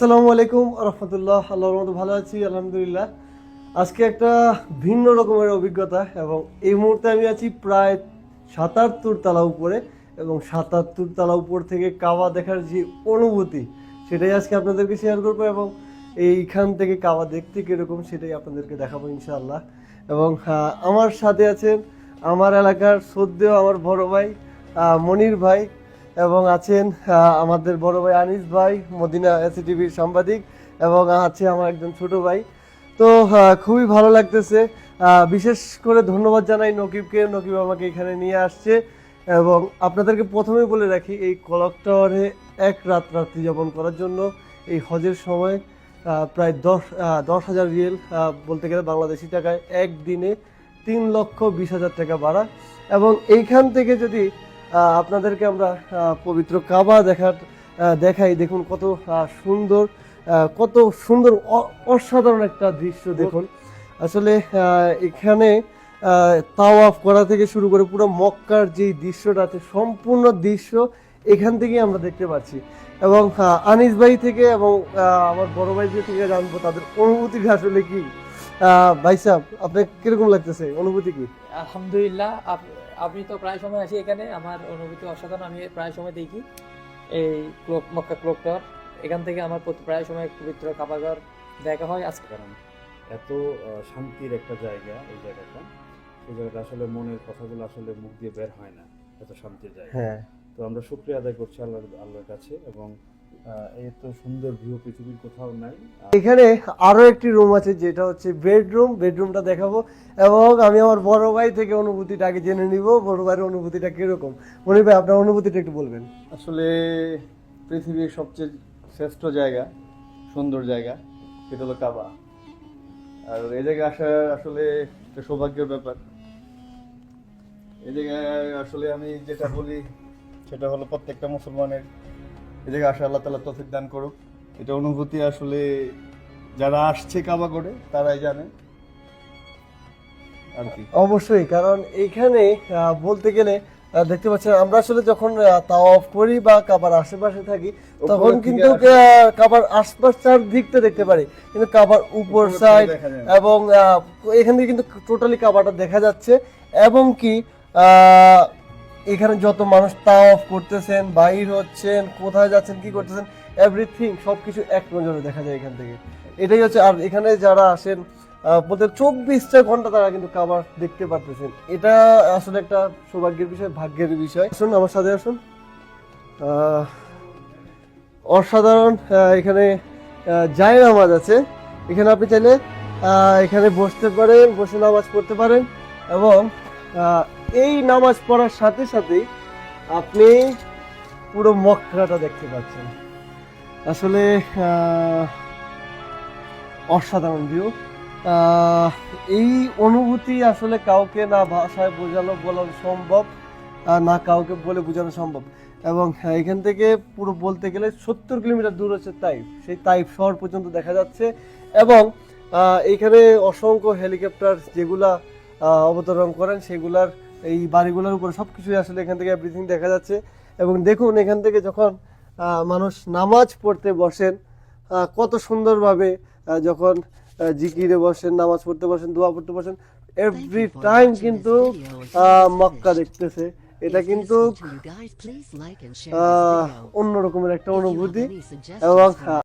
আসসালামু আলাইকুম রহমতুল্লাহ। আল্লাহর মতো ভালো আছি, আলহামদুলিল্লাহ। আজকে একটা ভিন্ন রকমের অভিজ্ঞতা এবং এই মুহূর্তে আমি আছি প্রায় সাতাত্তর তালা উপরে এবং সাতাত্তর তালা উপর থেকে কাবা দেখার যে অনুভূতি, সেটাই আজকে আপনাদেরকে শেয়ার করব এবং এইখান থেকে কাবা দেখতে কীরকম, সেটাই আপনাদেরকে দেখাবো ইনশাআল্লাহ। এবং আমার সাথে আছেন আমার এলাকার শ্রদ্ধেয় আমার বড় ভাই মনির ভাই এবং আছেন আমাদের বড় ভাই আনিস ভাই, মদিনা এসিটিভির সাংবাদিক, এবং আছে আমার একজন ছোট ভাই। তো খুবই ভালো লাগতেছে। বিশেষ করে ধন্যবাদ জানাই নকিবকে। নকিব আমাকে এখানে নিয়ে আসছে। এবং আপনাদেরকে প্রথমেই বলে রাখি, এই কলক টাওয়ারে এক রাত রাত্রি যাপন করার জন্য এই হজের সময় প্রায় দশ দশ হাজার রিয়েল বলতে গেলে বাংলাদেশি টাকায় একদিনে তিন লক্ষ বিশ হাজার টাকা ভাড়া। এবং এইখান থেকে যদি আপনাদেরকে আমরা পবিত্র কাবা দেখার দেখাই। দেখুন কত সুন্দর কত সুন্দর অসাধারণ একটা দৃশ্য দেখুন। আসলে এখানে তাওয়াফ করা থেকে শুরু করে পুরো মক্কার যে দৃশ্যটা আছে, সম্পূর্ণ দৃশ্য এখান থেকেই আমরা দেখতে পাচ্ছি। এবং আনিস ভাই থেকে এবং আমার বড় ভাই থেকে জানব, তাদের অনুভূতি আসলে কি? ভাই সাহেব আপনার কীরকম লাগতেছে? অনুভূতি কি? আলহামদুলিল্লাহ আপ- আমি তো প্রায় সময় আসি এখানে। আমার অনুভূতি অসাধারণ আমি প্রায় সময় দেখি। এই ক্লোক মক্কা ক্লোক টাওয়ার। এখান থেকে আমার প্রায় সময় পবিত্র কাবাগর দেখা হয় আজকে। কারণ এত শান্তির একটা জায়গা এই জায়গাটা। এই জায়গাটা আসলে মনের কথাগুলো আসলে মুখ দিয়ে বের হয় না এত শান্তির জায়গা। হ্যাঁ। তো আমরা শুক্রিয়া আদায় করছি আল্লাহ আল্লাহর কাছে এবং এত সুন্দর ভিউ পৃথিবীর কোথাও নাই। এখানে আরও একটি রুম আছে যেটা হচ্ছে বেডরুম বেডরুমটা দেখাবো। এবং আমি আমার বড় ভাই থেকে অনুভূতিটা আগে জেনে নিব। বড় ভাইয়ের অনুভূতিটা কীরকম? মনির ভাই আপনার অনুভূতিটা একটু বলবেন। আসলে পৃথিবীর সবচেয়ে শ্রেষ্ঠ জায়গা সুন্দর জায়গা সেটা হলো কাবা। আর এই জায়গায় আসা আসলে একটা সৌভাগ্যের ব্যাপার। এই জায়গায় আসলে আমি যেটা বলি সেটা হলো প্রত্যেকটা মুসলমানের জায়গায় আসা আল্লাহ তালা তফিক দান করুক। এটা অনুভূতি আসলে যারা আসছে কাবা করে তারাই জানে। আর কি? অবশ্যই কারণ এখানে বলতে গেলে দেখতে পাচ্ছেন আমরা আসলে যখন তাওয়াফ করি বা কাবার আশেপাশে থাকি তখন কিন্তু কাবার আশপাশ চার দিকটা দেখতে পারি। কিন্তু কাবার উপর সাইড। এবং এখান থেকে কিন্তু টোটালি কাবারটা দেখা যাচ্ছে। এবং কি আহ, এখানে যত মানুষ তা অফ করতেছেন বাইর হচ্ছেন, কোথায় যাচ্ছেন, কি করতেছেন এভরিথিং সবকিছু এক নজরে দেখা যায় এখান থেকে। এটাই হচ্ছে আর এখানে যারা আসেন বলতে চব্বিশটা ঘণ্টা তারা কিন্তু কাবার দেখতে পারতেছেন। এটা আসলে একটা সৌভাগ্যের বিষয়, ভাগ্যের বিষয়। আসুন, আমার সাথে আসুন। অসাধারণ এখানে জায় নামাজ আছে। এখানে আপনি চাইলে এখানে বসতে পারেন, বসে নামাজ পড়তে পারেন এবং এই নামাজ পড়ার সাথে সাথেই আপনি পুরো মক্কাটা দেখতে পাচ্ছেন। আসলে অসাধারণ ভিউ এই অনুভূতি আসলে কাউকে না ভাষায় বোঝানো বলা সম্ভব না কাউকে বলে বোঝানো সম্ভব। এবং হ্যাঁ, এখান থেকে পুরো বলতে গেলে সত্তর কিলোমিটার দূর হচ্ছে তাইফ। সেই তাইফ শহর পর্যন্ত দেখা যাচ্ছে। এবং এখানে অসংখ্য হেলিকপ্টার যেগুলা অবতরণ করেন সেগুলার এই বাড়িগুলোর উপরে সব কিছুই আসলে এখান থেকে এভরিথিং দেখা যাচ্ছে। এবং দেখুন এখান থেকে যখন মানুষ নামাজ পড়তে বসেন কত সুন্দরভাবে যখন জিকিরে বসেন নামাজ পড়তে বসেন দোয়া পড়তে বসেন এভরি টাইম কিন্তু মক্কা দেখতেছে। এটা কিন্তু অন্য রকমের একটা অনুভূতি এবং